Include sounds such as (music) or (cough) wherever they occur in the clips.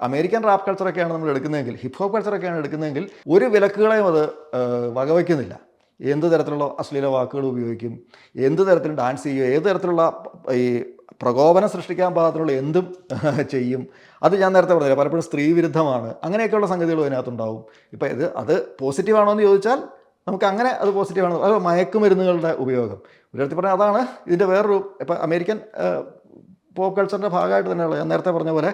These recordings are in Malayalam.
അമേരിക്കൻ റാപ്പ് കൾച്ചറൊക്കെയാണ് നമ്മൾ എടുക്കുന്നതെങ്കിൽ ഹിപ്പ് ഹോപ്പ് കൾച്ചറൊക്കെയാണ് എടുക്കുന്നതെങ്കിൽ ഒരു വിലക്കുകളെയും അത് വകവയ്ക്കുന്നില്ല. എന്ത് തരത്തിലുള്ള അശ്ലീല വാക്കുകൾ ഉപയോഗിക്കും എന്ത് തരത്തിൽ ഡാൻസ് ചെയ്യും ഏത് തരത്തിലുള്ള ഈ പ്രകോപനം സൃഷ്ടിക്കാൻ പാകത്തിലുള്ള എന്തും ചെയ്യും. അത് ഞാൻ നേരത്തെ പറഞ്ഞില്ല പലപ്പോഴും സ്ത്രീ വിരുദ്ധമാണ്. അങ്ങനെയൊക്കെയുള്ള സംഗതികളും അതിനകത്തുണ്ടാവും. ഇപ്പം ഇത് അത് പോസിറ്റീവാണോ എന്ന് ചോദിച്ചാൽ നമുക്ക് അങ്ങനെ അത് പോസിറ്റീവാണ് അത് മയക്കുമരുന്നുകളുടെ ഉപയോഗം. ഒരിടത്ത് പറഞ്ഞാൽ അതാണ് ഇതിന്റെ വേറൊരു ഇപ്പം അമേരിക്കൻ പോപ്പ് കൾച്ചറിന്റെ ഭാഗമായിട്ട് തന്നെയുള്ള. ഞാൻ നേരത്തെ പറഞ്ഞ പോലെ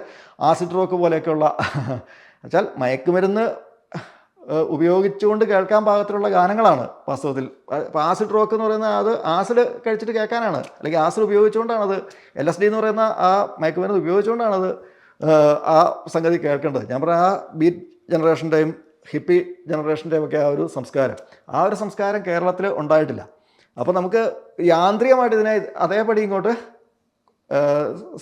ആസിഡ് റോക്ക് പോലെയൊക്കെയുള്ള (laughs) വെച്ചാൽ മയക്കുമരുന്ന് ഉപയോഗിച്ചുകൊണ്ട് കേൾക്കാൻ പാകത്തിലുള്ള ഗാനങ്ങളാണ് വാസ്തവത്തിൽ. ഇപ്പോൾ ആസിഡ് റോക്ക് എന്ന് പറയുന്ന അത് ആസിഡ് കഴിച്ചിട്ട് കേൾക്കാനാണ്. അല്ലെങ്കിൽ ആസിഡ് ഉപയോഗിച്ചുകൊണ്ടാണത് എൽ എസ് ഡി എന്ന് പറയുന്ന ആ മയക്കുമരുന്ന് ഉപയോഗിച്ചുകൊണ്ടാണത് ആ സംഗതി കേൾക്കേണ്ടത്. ഞാൻ പറഞ്ഞ ആ ബീറ്റ് ജനറേഷന്റെയും ഹിപ്പി ജനറേഷന്റെയും ഒക്കെ ആ ഒരു സംസ്കാരം. ആ ഒരു സംസ്കാരം കേരളത്തിൽ ഉണ്ടായിട്ടില്ല. അപ്പോൾ നമുക്ക് യാന്ത്രികമായിട്ട് ഇതിനെ അതേപടി ഇങ്ങോട്ട്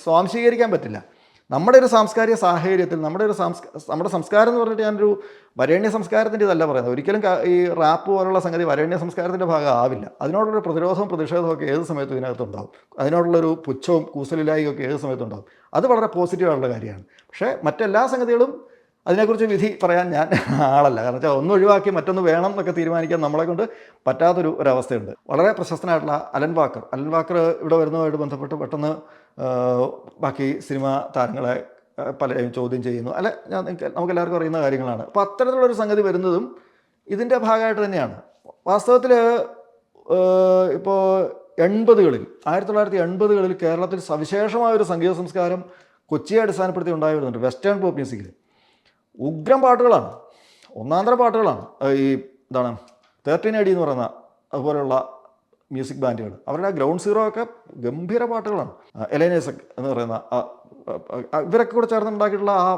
സ്വാംശീകരിക്കാൻ പറ്റില്ല. നമ്മുടെ ഒരു സാംസ്കാരിക സാഹചര്യത്തിൽ നമ്മുടെ ഒരു സംസ്ക നമ്മുടെ സംസ്കാരം എന്ന് പറഞ്ഞിട്ട് ഞാനൊരു വരേണ്യ സംസ്കാരത്തിന്റെ ഇതല്ല പറയുന്നത്. ഒരിക്കലും ഈ റാപ്പ് പോലുള്ള സംഗതി വരേണ്യ സംസ്കാരത്തിന്റെ ഭാഗം ആവില്ല അതിനോടുള്ള പ്രതിരോധവും പ്രതിഷേധവും ഒക്കെ ഏത് സമയത്തും ഇതിനകത്ത് ഇതിനകത്തുണ്ടാവും. അതിനോടുള്ളൊരു പുച്ഛവും കൂസലില്ലായ്മയൊക്കെ ഒക്കെ ഏത് സമയത്തും ഉണ്ടാവും. അത് വളരെ പോസിറ്റീവായിട്ടുള്ള കാര്യമാണ്. പക്ഷേ മറ്റെല്ലാ സംഗതികളും അതിനെക്കുറിച്ച് വിധി പറയാൻ ഞാൻ ആളല്ല. കാരണം വെച്ചാൽ ഒന്ന് ഒഴിവാക്കി മറ്റൊന്ന് വേണം എന്നൊക്കെ തീരുമാനിക്കാൻ നമ്മളെ കൊണ്ട് പറ്റാത്തൊരു ഒരവസ്ഥയുണ്ട്. വളരെ പ്രശസ്തനായിട്ടുള്ള അലൻ വാക്കർ. അലൻ വാക്കർ ഇവിടെ വരുന്നതുമായിട്ട് ബന്ധപ്പെട്ട് പെട്ടെന്ന് ബാക്കി സിനിമാ താരങ്ങളെ പലരെയും ചോദ്യം ചെയ്യുന്നു. അല്ല ഞാൻ നമുക്ക് എല്ലാവർക്കും അറിയുന്ന കാര്യങ്ങളാണ്. അപ്പോൾ അത്തരത്തിലുള്ളൊരു സംഗതി വരുന്നതും ഇതിന്റെ ഭാഗമായിട്ട് തന്നെയാണ്. വാസ്തവത്തിൽ ഇപ്പോൾ എൺപതുകളിൽ ആയിരത്തി തൊള്ളായിരത്തി എൺപതുകളിൽ കേരളത്തിൽ സവിശേഷമായ ഒരു സംഗീത സംസ്കാരം കൊച്ചിയെ അടിസ്ഥാനപ്പെടുത്തി ഉണ്ടായി വരുന്നുണ്ട്. വെസ്റ്റേൺ പോപ്പ് മ്യൂസിക്കിൽ ഉഗ്രം പാട്ടുകളാണ്. ഒന്നാന്തര പാട്ടുകളാണ്. ഈ എന്താണ് തേർട്ടീൻ എഡി എന്ന് പറയുന്ന അതുപോലെയുള്ള മ്യൂസിക് ബാൻഡുകൾ അവരുടെ ഗ്രൗണ്ട് സീറോ ഒക്കെ ഗംഭീര പാട്ടുകളാണ്. എലൈനേസ് എന്ന് പറയുന്ന ഇവരൊക്കെ കൂടെ ചേർന്ന് ഉണ്ടാക്കിയിട്ടുള്ള ആ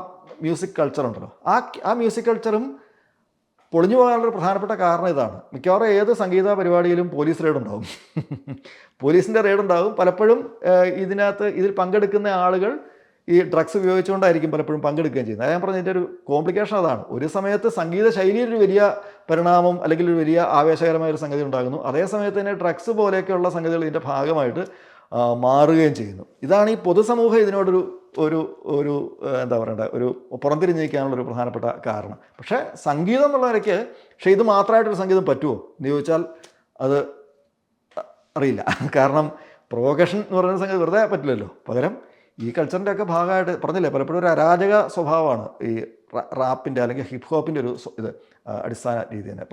മ്യൂസിക് കൾച്ചർ ഉണ്ടല്ലോ. ആ ആ മ്യൂസിക് കൾച്ചറും പൊളിഞ്ഞു പോകാനുള്ള പ്രധാനപ്പെട്ട കാരണം ഇതാണ്. മിക്കവാറും ഏത് സംഗീത പരിപാടിയിലും പോലീസ് റെയ്ഡ് ഉണ്ടാകും പോലീസിന്റെ റെയ്ഡ് ഉണ്ടാകും പലപ്പോഴും ഇതിനകത്ത് ഇതിൽ പങ്കെടുക്കുന്ന ആളുകൾ ഈ ഡ്രഗ്സ് ഉപയോഗിച്ചുകൊണ്ടായിരിക്കും പലപ്പോഴും പങ്കെടുക്കുകയും ചെയ്യുന്നത്. ഞാൻ പറഞ്ഞതിന്റെ ഒരു കോംപ്ലിക്കേഷൻ അതാണ്. ഒരു സമയത്ത് സംഗീത ശൈലിയിൽ ഒരു വലിയ പരിണാമം അല്ലെങ്കിൽ ഒരു വലിയ ആവേശകരമായ ഒരു സംഗതി ഉണ്ടാകുന്നു. അതേ സമയത്ത് തന്നെ ഡ്രഗ്സ് പോലെയൊക്കെയുള്ള സംഗതികൾ ഇതിന്റെ ഭാഗമായിട്ട് മാറുകയും ചെയ്യുന്നു. ഇതാണ് ഈ പൊതുസമൂഹം ഇതിനോടൊരു ഒരു ഒരു എന്താ പറയണ്ട ഒരു പുറംതിരിഞ്ഞ് നിൽക്കാനുള്ള ഒരു പ്രധാനപ്പെട്ട കാരണം. പക്ഷേ സംഗീതം എന്നുള്ള നിലയ്ക്ക് പക്ഷേ ഇത് മാത്രമായിട്ടൊരു സംഗീതം പറ്റുമോ? എന്ന് ചോദിച്ചാൽ അത് അറിയില്ല. കാരണം പ്രൊവോക്കേഷൻ എന്ന് പറയുന്ന സംഗതി വെറുതെ പറ്റില്ലല്ലോ. പകരം ഈ കൾച്ചറിന്റെ ഒക്കെ ഭാഗമായിട്ട് പറഞ്ഞില്ലേ? പലപ്പോഴും ഒരു അരാജക സ്വഭാവമാണ് ഈ റാപ്പിന്റെ അല്ലെങ്കിൽ ഹിപ്പ് ഹോപ്പിന്റെ ഒരു ഇത് അടിസ്ഥാന രീതി തന്നെ.